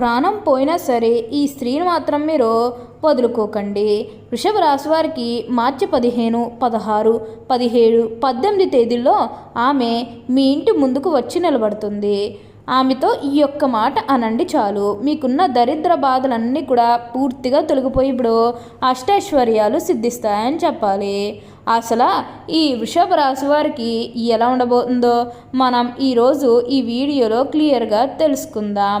ప్రాణం పోయినా సరే ఈ స్త్రీని మాత్రం మీరు వదులుకోకండి. వృషభ రాశి వారికి మార్చి పదిహేను పదహారు పదిహేడు పద్దెనిమిది తేదీల్లో ఆమె మీ ఇంటి ముందుకు వచ్చి నిలబడుతుంది. ఆమెతో ఈ యొక్క మాట అనండి చాలు. మీకున్న దరిద్ర బాధలన్నీ కూడా పూర్తిగా తొలగిపోయి ఇప్పుడు అష్టైశ్వర్యాలు సిద్ధిస్తాయని చెప్పాలి. అసలు ఈ వృషభ రాశి వారికి ఎలా ఉండబోతుందో మనం ఈరోజు ఈ వీడియోలో క్లియర్గా తెలుసుకుందాం.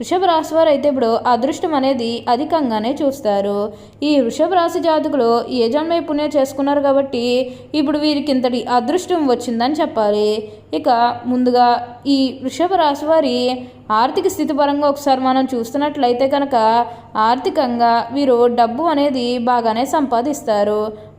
వృషభ రాశి వారు అయితే ఇప్పుడు అదృష్టం అనేది అధికంగానే చూస్తారు. ఈ వృషభ రాశి జాతకులు ఏ జన్మ పుణ్యం చేసుకున్నారు కాబట్టి ఇప్పుడు వీరికి ఇంతటి అదృష్టం వచ్చిందని చెప్పాలి. ఇక ముందుగా ఈ వృషభ రాశి వారి ఆర్థిక స్థితి పరంగా ఒకసారి మనం చూస్తున్నట్లయితే కనుక ఆర్థికంగా వీరు డబ్బు అనేది బాగానే సంపాదిస్తారు.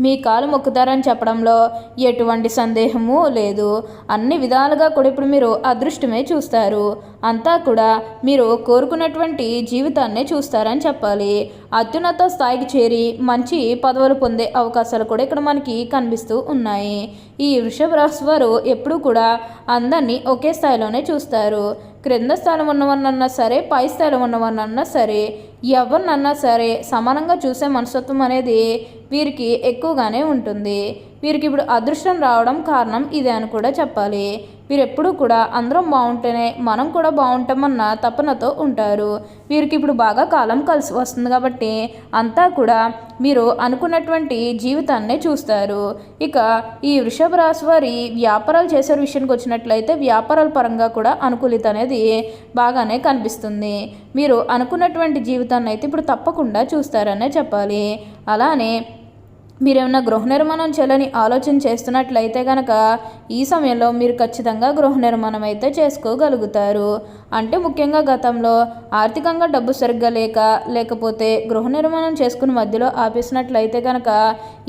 మీ కాలు మొక్కుతారని చెప్పడంలో ఎటువంటి సందేహము లేదు. అన్ని విధాలుగా కూడా ఇప్పుడు మీరు అదృష్టమే చూస్తారు. అంతా కూడా మీరు కోరుకున్నటువంటి జీవితాన్నే చూస్తారని చెప్పాలి. అత్యున్నత స్థాయికి చేరి మంచి పదవులు పొందే అవకాశాలు కూడా ఇక్కడ మనకి కనిపిస్తూ ఉన్నాయి. ఈ వృషభ రాశి వారు ఎప్పుడూ కూడా అందరినీ ఒకే స్థాయిలోనే చూస్తారు. క్రింద స్థానం ఉన్నవన్నన్నా సరే పై స్థాయిలో ఉన్నవన్నన్నా సరే ఎవరినన్నా సరే సమానంగా చూసే మనస్తత్వం అనేది వీరికి ఎక్కువగానే ఉంటుంది. వీరికి ఇప్పుడు అదృష్టం రావడం కారణం ఇదే అని కూడా చెప్పాలి. వీరు ఎప్పుడూ కూడా అందరం బాగుంటేనే మనం కూడా బాగుంటామన్న తపనతో ఉంటారు. వీరికి ఇప్పుడు బాగా కాలం కలిసి వస్తుంది కాబట్టి అంతా కూడా మీరు అనుకున్నటువంటి జీవితాన్నే చూస్తారు. ఇక ఈ వృషభ రాశి వారి వ్యాపారాలు చేసే విషయానికి వచ్చినట్లయితే వ్యాపారాల పరంగా కూడా అనుకూలిత అనేది బాగానే కనిపిస్తుంది. మీరు అనుకున్నటువంటి జీవితాన్ని అయితే ఇప్పుడు తప్పకుండా చూస్తారనే చెప్పాలి. అలానే మీరేమన్నా గృహ నిర్మాణం చేయాలని ఆలోచన చేస్తున్నట్లయితే కనుక ఈ సమయంలో మీరు ఖచ్చితంగా గృహ నిర్మాణం అయితే చేసుకోగలుగుతారు. అంటే ముఖ్యంగా గతంలో ఆర్థికంగా డబ్బు సరిగ్గా లేక లేకపోతే గృహ నిర్మాణం చేసుకుని మధ్యలో ఆపేసినట్లయితే కనుక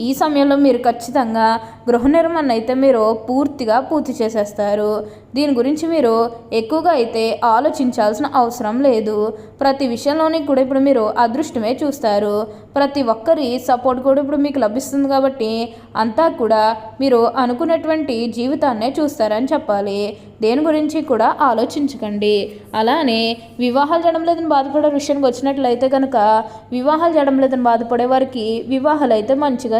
ఈ సమయంలో మీరు ఖచ్చితంగా గృహ నిర్మాణం అయితే మీరు పూర్తిగా పూర్తి చేసేస్తారు. దీని గురించి మీరు ఎక్కువగా అయితే ఆలోచించాల్సిన అవసరం లేదు. ప్రతి విషయంలోని కూడా ఇప్పుడు మీరు అదృష్టమే చూస్తారు. ప్రతి ఒక్కరి సపోర్ట్ కూడా ఇప్పుడు మీకు లభిస్తుంది కాబట్టి అంతా కూడా మీరు అనుకున్నటువంటి జీవితాన్నే చూస్తారని చెప్పాలి. దేని గురించి కూడా ఆలోచించకండి. అలానే వివాహాలు చేయడం లేదని బాధపడే విషయానికి వచ్చినట్లయితే కనుక వివాహాలు చేయడం లేదని బాధపడే వారికి వివాహాలు అయితే మంచిగా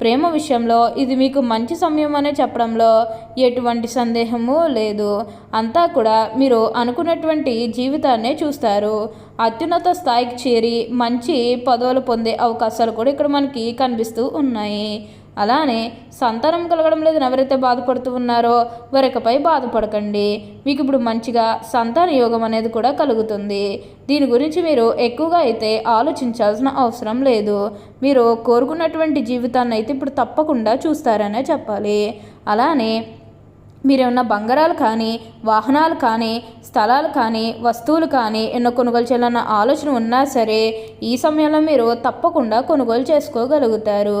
ప్రేమ విషయంలో ఇది మీకు మంచి సమయం అనే చెప్పడంలో ఎటువంటి సందేహము లేదు. అంతా కూడా మీరు అనుకున్నటువంటి జీవితాన్నే చూస్తారు. అత్యున్నత స్థాయికి చేరి మంచి పదవులు పొందే అవకాశాలు కూడా ఇక్కడ మనకి కనిపిస్తూ ఉన్నాయి. అలానే సంతానం కలగడం లేదని ఎవరైతే బాధపడుతూ ఉన్నారో వరకపై బాధపడకండి. మీకు ఇప్పుడు మంచిగా సంతాన యోగం అనేది కూడా కలుగుతుంది. దీని గురించి మీరు ఎక్కువగా అయితే ఆలోచించాల్సిన అవసరం లేదు. మీరు కోరుకున్నటువంటి జీవితాన్ని అయితే ఇప్పుడు తప్పకుండా చూస్తారనే చెప్పాలి. అలానే మీరేమన్నా బంగారాలు కానీ వాహనాలు కానీ స్థలాలు కానీ వస్తువులు కానీ ఎన్నో కొనుగోలు చేయాలన్న ఆలోచన ఉన్నా సరే ఈ సమయంలో మీరు తప్పకుండా కొనుగోలు చేసుకోగలుగుతారు.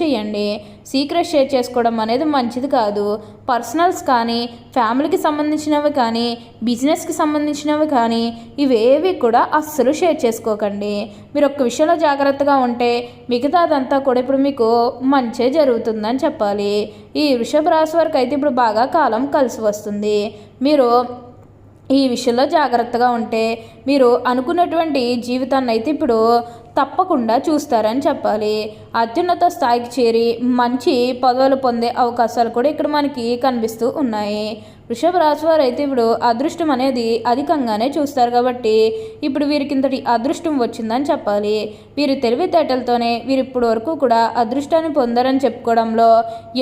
చేయండి. సీక్రెట్ షేర్ చేసుకోవడం అనేది మంచిది కాదు. పర్సనల్స్ కానీ ఫ్యామిలీకి సంబంధించినవి కానీ బిజినెస్కి సంబంధించినవి కానీ ఇవేవి కూడా అస్సలు షేర్ చేసుకోకండి. మీరు ఒక్క విషయంలో జాగ్రత్తగా ఉంటే మిగతాదంతా కూడా ఇప్పుడు మీకు మంచే జరుగుతుందని చెప్పాలి. ఈ వృషభ రాశి వరకు అయితే ఇప్పుడు బాగా కాలం కలిసి వస్తుంది. మీరు ఈ విషయంలో జాగ్రత్తగా ఉంటే మీరు అనుకున్నటువంటి జీవితాన్ని అయితే ఇప్పుడు తప్పకుండా చూస్తారని చెప్పాలి. అత్యున్నత స్థాయికి చేరి మంచి పదవులు పొందే అవకాశాలు కూడా ఇక్కడ మనకి కనిపిస్తూ ఉన్నాయి. వృషభ రాశి వారు అయితే ఇప్పుడు అదృష్టం అనేది అధికంగానే చూస్తారు కాబట్టి ఇప్పుడు వీరికి ఇంతటి అదృష్టం వచ్చిందని చెప్పాలి. వీరి తెలివితేటలతోనే వీరు ఇప్పటి వరకు కూడా అదృష్టాన్ని పొందారని చెప్పుకోవడంలో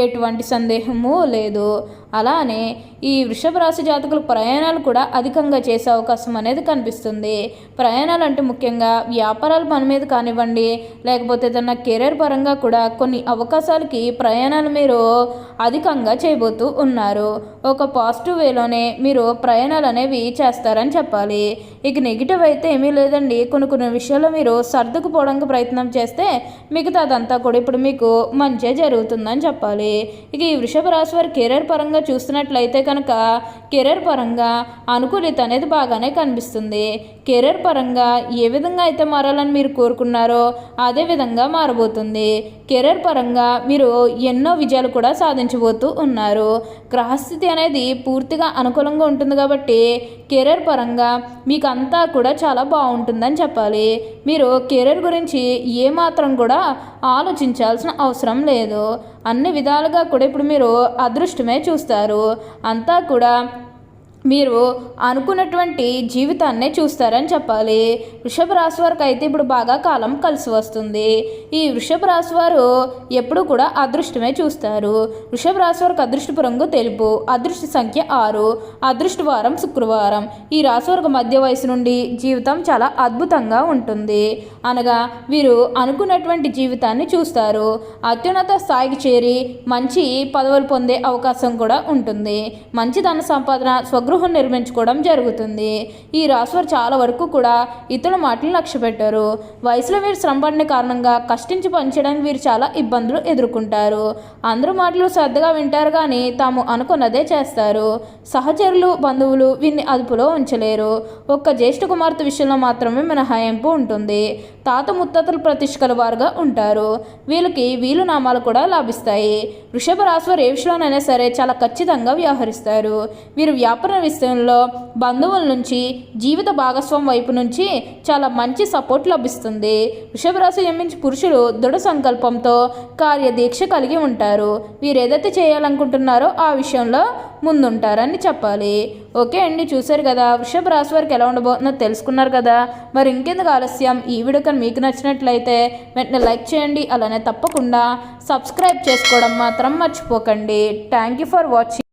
ఎటువంటి సందేహము లేదు. అలానే ఈ వృషభ రాశి జాతకులు ప్రయాణాలు కూడా అధికంగా చేసే అవకాశం అనేది కనిపిస్తుంది. ప్రయాణాలు అంటే ముఖ్యంగా వ్యాపారాల పని మీద కానివ్వండి లేకపోతే ఏదన్నా కెరీర్ పరంగా కూడా కొన్ని అవకాశాలకి ప్రయాణాలు మీరు అధికంగా చేయబోతూ ఉన్నారు. ఒక పాజిటివ్ వేలోనే మీరు ప్రయాణాలు అనేవి చేస్తారని చెప్పాలి. ఇక నెగిటివ్ అయితే ఏమీ లేదండి. కొన్ని కొన్ని విషయాల్లో మీరు సర్దుకుపోవడానికి ప్రయత్నం చేస్తే మిగతా అదంతా కూడా ఇప్పుడు మీకు మంచిగా జరుగుతుందని చెప్పాలి. ఇక ఈ వృషభ రాశి వారి కెరీర్ పరంగా చూస్తున్నట్లయితే కనుక కెరీర్ పరంగా అనుకూలిత అనేది బాగానే కనిపిస్తుంది. కెరీర్ పరంగా ఏ విధంగా అయితే మారాలని మీరు కోరుకున్నారో అదే విధంగా మారబోతుంది. కెరీర్ పరంగా మీరు ఎన్నో విజయాలు కూడా సాధించబోతూ ఉన్నారు. గ్రహస్థితి అనేది పూర్తిగా అనుకూలంగా ఉంటుంది కాబట్టి కెరీర్ పరంగా మీకు అంతా కూడా చాలా బాగుంటుందని చెప్పాలి. మీరు కెరీర్ గురించి ఏమాత్రం కూడా ఆలోచించాల్సిన అవసరం లేదు. అన్ని విధాలుగా కూడా ఇప్పుడు మీరు అదృష్టమే చూస్తారు. అంతా కూడా మీరు అనుకున్నటువంటి జీవితాన్నే చూస్తారని చెప్పాలి. వృషభ రాశి వారికి అయితే ఇప్పుడు బాగా కాలం కలిసి వస్తుంది. ఈ వృషభ రాశి వారు ఎప్పుడు కూడా అదృష్టమే చూస్తారు. వృషభ రాశి వారికి అదృష్టపు రంగు తెలుపు అదృష్ట సంఖ్య ఆరు అదృష్ట వారం శుక్రవారం. ఈ రాశి వారికి మధ్య వయసు నుండి జీవితం చాలా అద్భుతంగా ఉంటుంది. అనగా వీరు అనుకున్నటువంటి జీవితాన్ని చూస్తారు. అత్యున్నత స్థాయికి చేరి మంచి పదవులు పొందే అవకాశం కూడా ఉంటుంది. మంచి ధన సంపాదన స్వగృహం గృహం నిర్మించుకోవడం జరుగుతుంది. ఈ రాశివారు చాలా వరకు కూడా ఇతరుల మాటలు లక్ష్య పెట్టారు వయసులో వీరు శ్రమపడిన కారణంగా కష్టించి పనిచేయడానికి వీరు చాలా ఇబ్బందులు ఎదుర్కొంటారు. అందరూ మాటలు శ్రద్ధగా వింటారు కానీ తాము అనుకున్నదే చేస్తారు. సహచరులు బంధువులు వీరిని అదుపులో ఉంచలేరు. ఒక్క జ్యేష్ఠ కుమార్తె విషయంలో మాత్రమే మినహాయింపు ఉంటుంది. తాత ముత్తాతలు ప్రతిష్ఠల వారుగా ఉంటారు. వీళ్ళకి వీలు నామాలు కూడా లాభిస్తాయి. వృషభ రాశి ఏ విషయంలోనైనా సరే చాలా ఖచ్చితంగా వ్యవహరిస్తారు. వీరు వ్యాపార విషయంలో బంధువుల నుంచి జీవిత భాగస్వామి వైపు నుంచి చాలా మంచి సపోర్ట్ లభిస్తుంది. వృషభరాశి జన్మించి పురుషులు దృఢ సంకల్పంతో కార్యదీక్ష కలిగి ఉంటారు. వీరు ఏదైతే చేయాలనుకుంటున్నారో ఆ విషయంలో ముందుంటారని చెప్పాలి. ఓకే అండి చూశారు కదా వృషభ రాశి వారికి ఎలా ఉండబోతుందో తెలుసుకున్నారు కదా. మరి ఇంకెందుకు ఆలస్యం? ఈ వీడియో కానీ మీకు నచ్చినట్లయితే వెంటనే లైక్ చేయండి అలానే తప్పకుండా సబ్స్క్రైబ్ చేసుకోవడం మాత్రం మర్చిపోకండి. Thank you for watching.